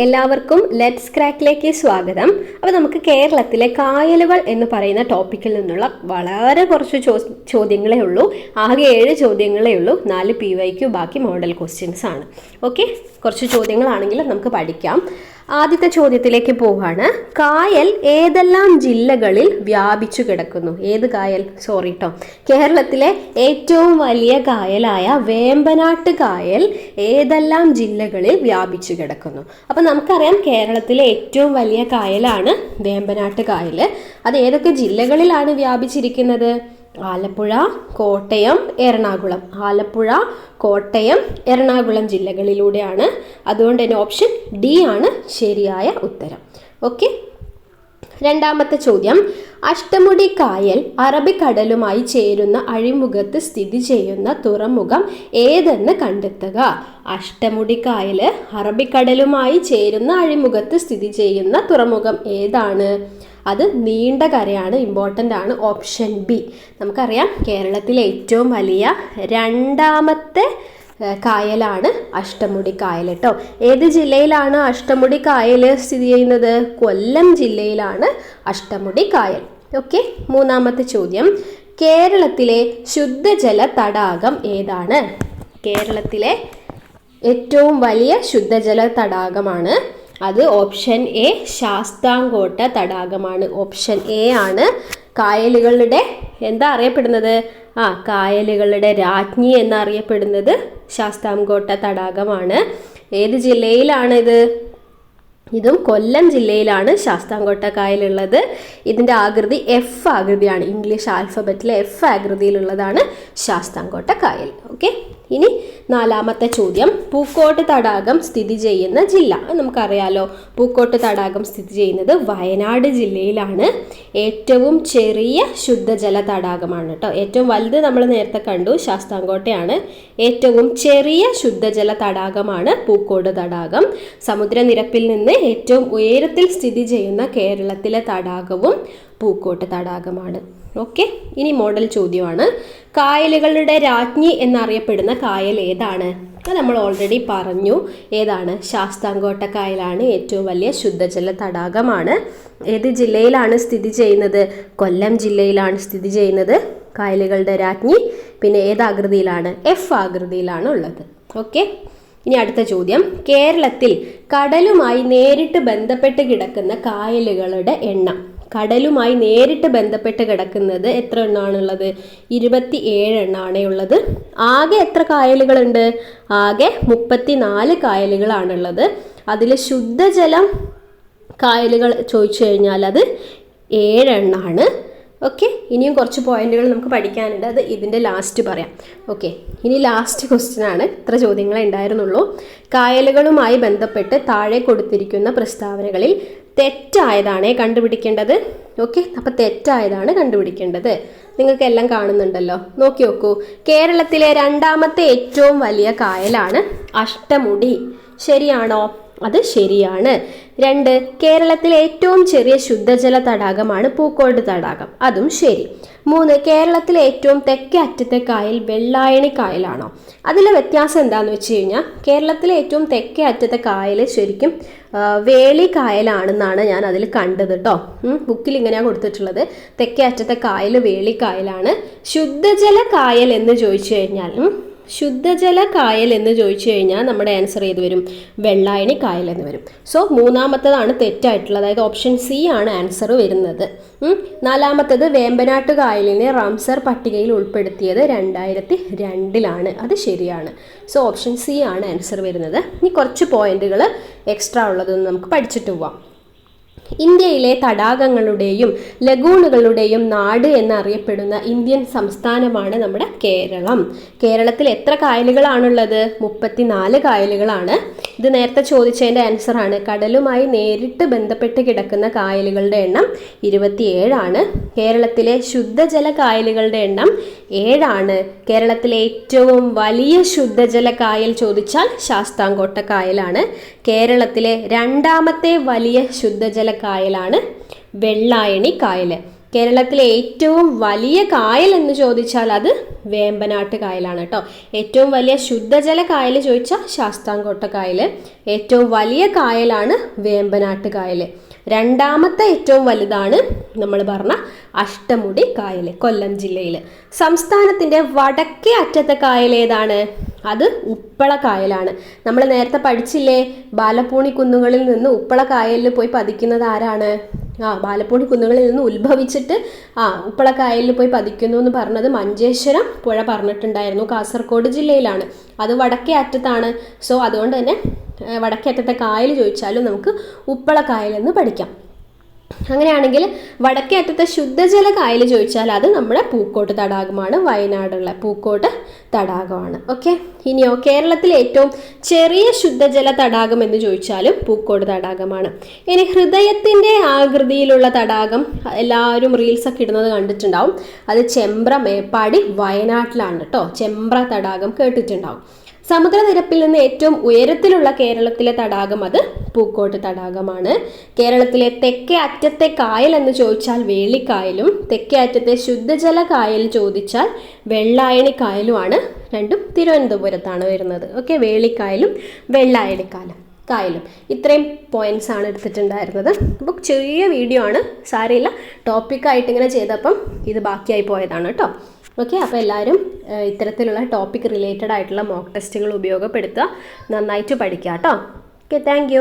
എല്ലാവർക്കും ലെറ്റ്സ് ക്രാക്കിലേക്ക് സ്വാഗതം. അപ്പോൾ നമുക്ക് കേരളത്തിലെ കായലുകൾ എന്ന് പറയുന്ന ടോപ്പിക്കിൽ നിന്നുള്ള വളരെ കുറച്ച് ചോദ്യങ്ങളേ ഉള്ളൂ. ആകെ ഏഴ് ചോദ്യങ്ങളേ ഉള്ളൂ. നാല് പി വൈക്കു ബാക്കി മോഡൽ ക്വസ്റ്റ്യൻസ് ആണ്. ഓക്കെ കുറച്ച് ചോദ്യങ്ങളാണെങ്കിലും നമുക്ക് പഠിക്കാം. ആദ്യത്തെ ചോദ്യത്തിലേക്ക് പോവാണ്. കായൽ ഏതെല്ലാം ജില്ലകളിൽ വ്യാപിച്ചു കിടക്കുന്നു? ഏത് കായൽ? സോറി കേട്ടോ കേരളത്തിലെ ഏറ്റവും വലിയ കായലായ വേമ്പനാട്ട് കായൽ ഏതെല്ലാം ജില്ലകളിൽ വ്യാപിച്ചു കിടക്കുന്നു? അപ്പം നമുക്കറിയാം കേരളത്തിലെ ഏറ്റവും വലിയ കായലാണ് വേമ്പനാട്ട് കായൽ. അത് ഏതൊക്കെ ജില്ലകളിലാണ് വ്യാപിച്ചിരിക്കുന്നത്? ആലപ്പുഴ കോട്ടയം എറണാകുളം. ആലപ്പുഴ കോട്ടയം എറണാകുളം ജില്ലകളിലൂടെയാണ്. അതുകൊണ്ട് തന്നെ ഓപ്ഷൻ ഡി ആണ് ശരിയായ ഉത്തരം. ഓക്കെ? രണ്ടാമത്തെ ചോദ്യം. അഷ്ടമുടി കായൽ അറബിക്കടലുമായി ചേരുന്ന അഴിമുഖത്ത് സ്ഥിതി ചെയ്യുന്ന തുറമുഖം ഏതെന്ന് കണ്ടെത്തുക? അഷ്ടമുടി കായൽ അറബിക്കടലുമായി ചേരുന്ന അഴിമുഖത്ത് സ്ഥിതി ചെയ്യുന്ന തുറമുഖം ഏതാണ്? അത് നീണ്ട കരയാണ് ഇമ്പോർട്ടന്റ് ആണ്. ഓപ്ഷൻ ബി നമുക്കറിയാം കേരളത്തിലെ ഏറ്റവും വലിയ രണ്ടാമത്തെ കായലാണ് അഷ്ടമുടി കായൽ കേട്ടോ. ഏത് ജില്ലയിലാണ് അഷ്ടമുടി കായൽ സ്ഥിതി ചെയ്യുന്നത്? കൊല്ലം ജില്ലയിലാണ് അഷ്ടമുടി കായൽ. ഓക്കെ മൂന്നാമത്തെ ചോദ്യം. കേരളത്തിലെ ശുദ്ധജല തടാകം ഏതാണ്? കേരളത്തിലെ ഏറ്റവും വലിയ ശുദ്ധജല തടാകമാണ് അത് ഓപ്ഷൻ എ ശാസ്താംകോട്ട തടാകമാണ്. ഓപ്ഷൻ എ ആണ് കായലുകളുടെ എന്താ അറിയപ്പെടുന്നത്? ആ കായലുകളുടെ രാജ്ഞി എന്നറിയപ്പെടുന്നത് ശാസ്താംകോട്ട തടാകമാണ്. ഏത് ജില്ലയിലാണ് ഇത് കൊല്ലം ജില്ലയിലാണ് ശാസ്താംകോട്ട കായലുള്ളത് ഇതിന്റെ ആകൃതി എഫ് ആകൃതിയാണ്. ഇംഗ്ലീഷ് ആൽഫബറ്റിലെ എഫ് ആകൃതിയിലുള്ളതാണ് ശാസ്താംകോട്ട കായൽ ഓക്കെ? ഇനി നാലാമത്തെ ചോദ്യം. പൂക്കോട്ട് തടാകം സ്ഥിതി ചെയ്യുന്ന ജില്ല. നമുക്കറിയാലോ. പൂക്കോട്ട് തടാകം സ്ഥിതി ചെയ്യുന്നത് വയനാട് ജില്ലയിലാണ്. ഏറ്റവും ചെറിയ ശുദ്ധജല തടാകമാണ് കേട്ടോ ഏറ്റവും വലുത് നമ്മൾ നേരത്തെ കണ്ടു ശാസ്താംകോട്ടയാണ്. ഏറ്റവും ചെറിയ ശുദ്ധജല തടാകമാണ് പൂക്കോട് തടാകം. സമുദ്രനിരപ്പിൽ നിന്ന് ഏറ്റവും ഉയരത്തിൽ സ്ഥിതി ചെയ്യുന്ന കേരളത്തിലെ തടാകവും പൂക്കോട്ട് തടാകമാണ്. ഓക്കെ ഇനി മോഡൽ ചോദ്യമാണ്. കായലുകളുടെ രാജ്ഞി എന്നറിയപ്പെടുന്ന കായൽ ഏതാണ്? അത് നമ്മൾ ഓൾറെഡി പറഞ്ഞു. ഏതാണ്? ശാസ്താംകോട്ട കായലാണ് ഏറ്റവും വലിയ ശുദ്ധജല തടാകമാണ്. ഏത് ജില്ലയിലാണ് സ്ഥിതി ചെയ്യുന്നത്? കൊല്ലം ജില്ലയിലാണ് സ്ഥിതി ചെയ്യുന്നത്. കായലുകളുടെ രാജ്ഞി. പിന്നെ ഏത് ആകൃതിയിലാണ്? എഫ് ആകൃതിയിലാണ് ഉള്ളത്. ഓക്കെ ഇനി അടുത്ത ചോദ്യം. കേരളത്തിൽ കടലുമായി നേരിട്ട് ബന്ധപ്പെട്ട് കിടക്കുന്ന കായലുകളുടെ എണ്ണം. കടലുമായി നേരിട്ട് ബന്ധപ്പെട്ട് കിടക്കുന്നത് എത്ര എണ്ണമാണുള്ളത് ഇരുപത്തി ഏഴ് എണ്ണമാണ് ഉള്ളത്. ആകെ എത്ര കായലുകളുണ്ട്? ആകെ മുപ്പത്തി നാല് കായലുകളാണുള്ളത്. അതിൽ ശുദ്ധജലം കായലുകൾ ചോദിച്ചു കഴിഞ്ഞാൽ അത് ഏഴെണ്ണാണ്. ഓക്കെ ഇനിയും കുറച്ച് പോയിന്റുകൾ നമുക്ക് പഠിക്കാനുണ്ട്. അത് ഇതിന്റെ ലാസ്റ്റ് പറയാം. ഓക്കെ ഇനി ലാസ്റ്റ് ക്വസ്റ്റ്യൻ ആണ്. ഇത്ര ചോദ്യങ്ങളെ ഉണ്ടായിരുന്നുള്ളൂ. കായലുകളുമായി ബന്ധപ്പെട്ട് താഴെ കൊടുത്തിരിക്കുന്ന പ്രസ്താവനകളിൽ തെറ്റായതാണേ കണ്ടുപിടിക്കേണ്ടത്. ഓക്കെ അപ്പം തെറ്റായതാണ് കണ്ടുപിടിക്കേണ്ടത്. നിങ്ങൾക്ക് എല്ലാം കാണുന്നുണ്ടല്ലോ. നോക്കി നോക്കൂ. കേരളത്തിലെ രണ്ടാമത്തെ ഏറ്റവും വലിയ കായലാണ് അഷ്ടമുടി. ശരിയാണോ? അത് ശരിയാണ്. രണ്ട് കേരളത്തിലെ ഏറ്റവും ചെറിയ ശുദ്ധജല തടാകമാണ് പൂക്കോട് തടാകം. അതും ശരി. മൂന്ന് കേരളത്തിലെ ഏറ്റവും തെക്കേ അറ്റത്തെ കായൽ വെള്ളായണി കായലാണോ? അതിലെ വ്യത്യാസം എന്താണെന്ന് വെച്ച് കഴിഞ്ഞാൽ കേരളത്തിലെ ഏറ്റവും തെക്കേ അറ്റത്തെ കായൽ ശരിക്കും വേളി കായലാണെന്നാണ് ഞാൻ അതിൽ കണ്ടത് കേട്ടോ ബുക്കിൽ ഇങ്ങനെയാണ് കൊടുത്തിട്ടുള്ളത്. തെക്കേ അറ്റത്തെ കായൽ വേളി കായലാണ്. ശുദ്ധജല കായൽ എന്ന് ചോദിച്ചു കഴിഞ്ഞാൽ ശുദ്ധജല കായൽ എന്ന് ചോദിച്ചു കഴിഞ്ഞാൽ നമ്മുടെ ആൻസർ ഏത് വരും? വെള്ളായണി കായൽ എന്ന് വരും. സോ മൂന്നാമത്തതാണ് തെറ്റായിട്ടുള്ളത്. അതായത് ഓപ്ഷൻ സി ആണ് ആൻസർ വരുന്നത്. നാലാമത്തത് വേമ്പനാട്ട് കായലിനെ റാംസർ പട്ടികയിൽ ഉൾപ്പെടുത്തിയത് രണ്ടായിരത്തി രണ്ടിലാണ് അത് ശരിയാണ്. സോ ഓപ്ഷൻ സി ആണ് ആൻസർ വരുന്നത്. ഇനി കുറച്ച് പോയിന്റുകൾ എക്സ്ട്രാ ഉള്ളതൊന്ന് നമുക്ക് പഠിച്ചിട്ട് പോവാം. ഇന്ത്യയിലെ തടാകങ്ങളുടെയും ലഗൂണുകളുടെയും നാട് എന്നറിയപ്പെടുന്ന ഇന്ത്യൻ സംസ്ഥാനമാണ് നമ്മുടെ കേരളം. കേരളത്തിൽ എത്ര കായലുകളാണുള്ളത്? മുപ്പത്തിനാല് കായലുകളാണ്. ഇത് നേരത്തെ ചോദിച്ചതിന്റെ ആൻസറാണ് കടലുമായി നേരിട്ട് ബന്ധപ്പെട്ട് കിടക്കുന്ന കായലുകളുടെ എണ്ണം ഇരുപത്തിയേഴാണ് കേരളത്തിലെ ശുദ്ധജല കായലുകളുടെ എണ്ണം ഏഴാണ് കേരളത്തിലെ ഏറ്റവും വലിയ ശുദ്ധജല കായൽ ചോദിച്ചാൽ ശാസ്താംകോട്ട കായലാണ്. കേരളത്തിലെ രണ്ടാമത്തെ വലിയ ശുദ്ധജല കായലാണ് വെള്ളായണി കായൽ കേരളത്തിലെ ഏറ്റവും വലിയ കായൽ എന്ന് ചോദിച്ചാൽ അത് വേമ്പനാട്ട് കായലാണ് കേട്ടോ ഏറ്റവും വലിയ ശുദ്ധജല കായൽ ചോദിച്ചാൽ ശാസ്താംകോട്ട കായൽ. ഏറ്റവും വലിയ കായലാണ് വേമ്പനാട്ട് കായൽ. രണ്ടാമത്തെ ഏറ്റവും വലുതാണ് നമ്മൾ പറഞ്ഞ അഷ്ടമുടി കായൽ കൊല്ലം ജില്ലയിൽ. സംസ്ഥാനത്തിന്റെ വടക്കേ അറ്റത്തെ കായൽ ഏതാണ്? അത് ഉപ്പള കായലാണ്. നമ്മൾ നേരത്തെ പഠിച്ചില്ലേ ബാലപ്പൂണി കുന്നുകളിൽ നിന്ന് ഉപ്പള കായലിൽ പോയി പതിക്കുന്നത് ആരാണ്? ആ ബാലപ്പൂണി കുന്നുകളിൽ നിന്ന് ഉത്ഭവിച്ചിട്ട് ആ ഉപ്പളക്കായലിൽ പോയി പതിക്കുന്നു എന്ന് പറഞ്ഞത് മഞ്ചേശ്വരം പുഴ പറഞ്ഞിട്ടുണ്ടായിരുന്നു കാസർഗോഡ് ജില്ലയിലാണ്. അത് വടക്കേ അറ്റത്താണ് സോ അതുകൊണ്ട് തന്നെ വടക്കേ അറ്റത്തെ കായൽ ചോദിച്ചാലും നമുക്ക് ഉപ്പളക്കായൽ എന്ന് പഠിക്കാം. അങ്ങനെയാണെങ്കിൽ വടക്കേ അറ്റത്തെ ശുദ്ധജല കായൽ ചോദിച്ചാൽ അത് നമ്മുടെ പൂക്കോട്ട് തടാകമാണ് വയനാടുള്ള പൂക്കോട്ട് തടാകമാണ്. ഓക്കെ ഇനിയോ കേരളത്തിലെ ഏറ്റവും ചെറിയ ശുദ്ധജല തടാകം എന്ന് ചോദിച്ചാലും പൂക്കോട് തടാകമാണ്. ഇനി ഹൃദയത്തിന്റെ ആകൃതിയിലുള്ള തടാകം എല്ലാവരും റീൽസൊക്കെ ഇടുന്നത് കണ്ടിട്ടുണ്ടാവും. അത് ചെമ്പ്ര മേപ്പാടി വയനാട്ടിലാണ് കേട്ടോ ചെമ്പ്ര തടാകം കേട്ടിട്ടുണ്ടാവും. സമുദ്രനിരപ്പിൽ നിന്ന് ഏറ്റവും ഉയരത്തിലുള്ള കേരളത്തിലെ തടാകം അത് പൂക്കോട്ട് തടാകമാണ്. കേരളത്തിലെ തെക്കേ അറ്റത്തെ കായൽ എന്ന് ചോദിച്ചാൽ വേളിക്കായലും തെക്കേ അറ്റത്തെ ശുദ്ധജല കായൽ ചോദിച്ചാൽ വെള്ളായണി കായലുമാണ്. രണ്ടും തിരുവനന്തപുരത്താണ് വരുന്നത്. ഓക്കെ വേളിക്കായലും വെള്ളായണിക്കായലും കായലും. ഇത്രയും പോയിന്റ്സ് ആണ് എടുത്തിട്ടുണ്ടായിരുന്നത്. അപ്പോൾ ചെറിയ വീഡിയോ ആണ്. സാരമില്ല. ടോപ്പിക്കായിട്ട് ഇങ്ങനെ ചെയ്തപ്പം ഇത് ബാക്കിയായി പോയതാണ് കേട്ടോ. ഓക്കെ അപ്പോൾ എല്ലാവരും ഇത്തരത്തിലുള്ള ടോപ്പിക് റിലേറ്റഡ് ആയിട്ടുള്ള മോക്ക് ടെസ്റ്റുകൾ ഉപയോഗപ്പെടുത്തുക. നന്നായിട്ട് പഠിക്കുക കേട്ടോ. Okay thank